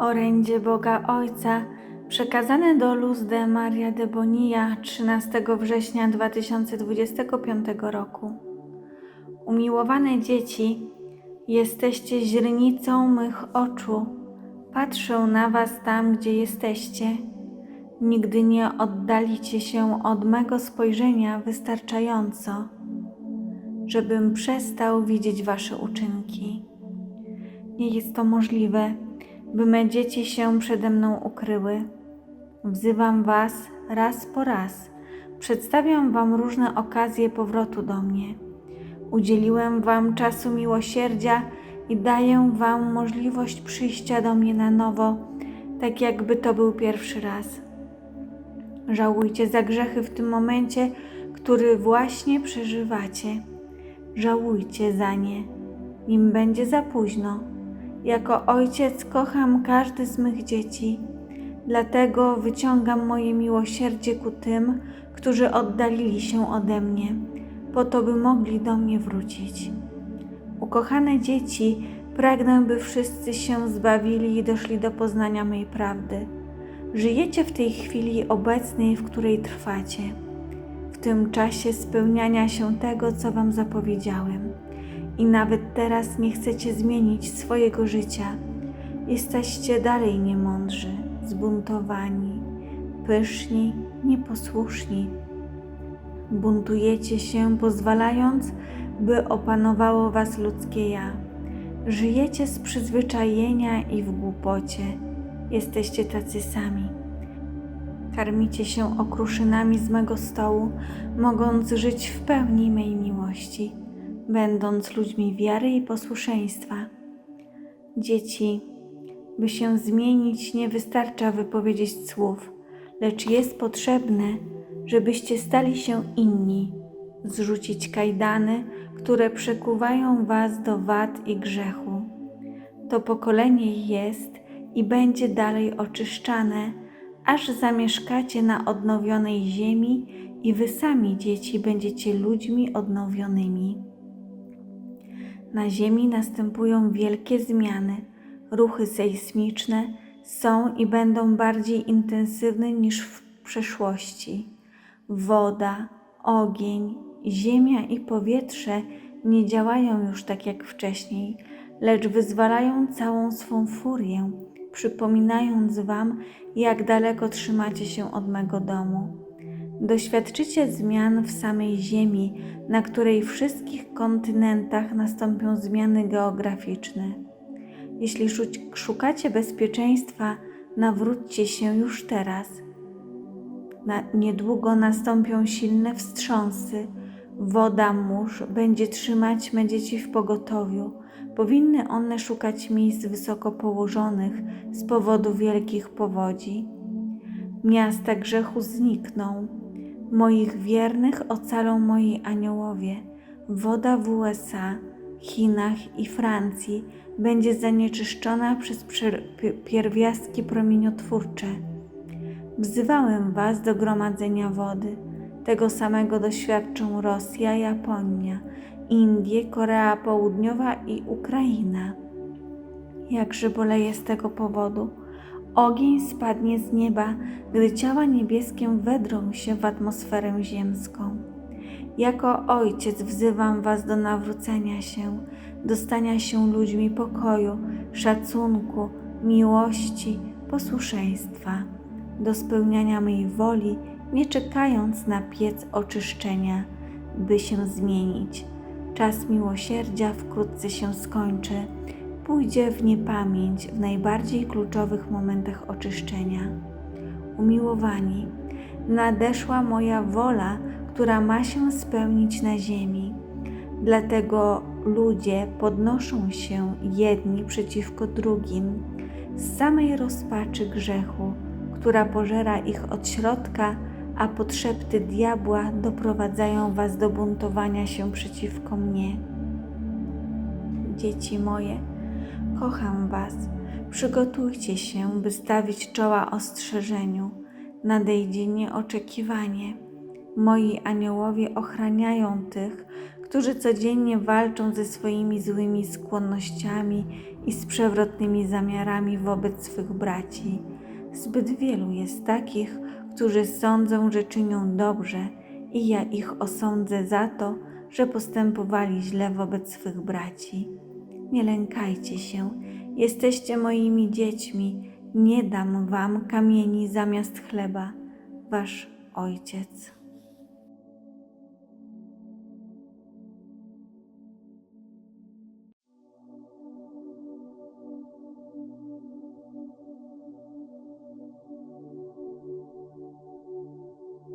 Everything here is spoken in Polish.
Orędzie Boga Ojca przekazane do Luz de Maria de Bonilla 13 września 2025 roku. Umiłowane dzieci, jesteście źrenicą mych oczu. Patrzę na was tam, gdzie jesteście. Nigdy nie oddalicie się od mego spojrzenia wystarczająco, żebym przestał widzieć wasze uczynki. Nie jest to możliwe, by me dzieci się przede mną ukryły. Wzywam Was raz po raz, przedstawiam Wam różne okazje powrotu do mnie. Udzieliłem Wam czasu miłosierdzia i daję Wam możliwość przyjścia do mnie na nowo, tak jakby to był pierwszy raz. Żałujcie za grzechy w tym momencie, który właśnie przeżywacie. Żałujcie za nie, nim będzie za późno. Jako ojciec kocham każdy z mych dzieci, dlatego wyciągam moje miłosierdzie ku tym, którzy oddalili się ode mnie, po to by mogli do mnie wrócić. Ukochane dzieci, pragnę, by wszyscy się zbawili i doszli do poznania mej prawdy. Żyjecie w tej chwili obecnej, w której trwacie, w tym czasie spełniania się tego, co Wam zapowiedziałem i nawet teraz nie chcecie zmienić swojego życia. Jesteście dalej niemądrzy, zbuntowani, pyszni, nieposłuszni. Buntujecie się, pozwalając, by opanowało was ludzkie ja. Żyjecie z przyzwyczajenia i w głupocie. Jesteście tacy sami. Karmicie się okruszynami z mego stołu, mogąc żyć w pełni mej miłości będąc ludźmi wiary i posłuszeństwa. Dzieci, by się zmienić, nie wystarcza wypowiedzieć słów, lecz jest potrzebne, żebyście stali się inni, zrzucić kajdany, które przekuwają was do wad i grzechu. To pokolenie jest i będzie dalej oczyszczane, aż zamieszkacie na odnowionej ziemi i wy sami, dzieci, będziecie ludźmi odnowionymi. Na Ziemi następują wielkie zmiany. Ruchy sejsmiczne są i będą bardziej intensywne niż w przeszłości. Woda, ogień, ziemia i powietrze nie działają już tak jak wcześniej, lecz wyzwalają całą swą furię, przypominając Wam, jak daleko trzymacie się od mego domu. Doświadczycie zmian w samej Ziemi, na której wszystkich kontynentach nastąpią zmiany geograficzne. Jeśli szukacie bezpieczeństwa, nawróćcie się już teraz. Na, niedługo nastąpią silne wstrząsy. Woda mórz będzie trzymać me dzieci w pogotowiu. Powinny one szukać miejsc wysoko położonych z powodu wielkich powodzi. Miasta grzechu znikną Moich wiernych ocalą moi aniołowie. Woda w USA, Chinach i Francji będzie zanieczyszczona przez pierwiastki promieniotwórcze. Wzywałem Was do gromadzenia wody. Tego samego doświadczą Rosja, Japonia, Indie, Korea Południowa i Ukraina. Jakże boleję z tego powodu Ogień spadnie z nieba, gdy ciała niebieskie wedrą się w atmosferę ziemską. Jako Ojciec wzywam Was do nawrócenia się, do stania się ludźmi pokoju, szacunku, miłości, posłuszeństwa, do spełniania mej woli, nie czekając na piec oczyszczenia, by się zmienić. Czas miłosierdzia wkrótce się skończy pójdzie w niepamięć w najbardziej kluczowych momentach oczyszczenia. Umiłowani, nadeszła moja wola, która ma się spełnić na ziemi. Dlatego ludzie podnoszą się jedni przeciwko drugim z samej rozpaczy grzechu, która pożera ich od środka, a podszepty diabła doprowadzają was do buntowania się przeciwko mnie. Dzieci moje, Kocham Was. Przygotujcie się, by stawić czoła ostrzeżeniu. Nadejdzie nieoczekiwanie. Moi aniołowie ochraniają tych, którzy codziennie walczą ze swoimi złymi skłonnościami i z przewrotnymi zamiarami wobec swych braci. Zbyt wielu jest takich, którzy sądzą, że czynią dobrze, i ja ich osądzę za to, że postępowali źle wobec swych braci. Nie lękajcie się, jesteście moimi dziećmi, nie dam wam kamieni zamiast chleba, wasz ojciec.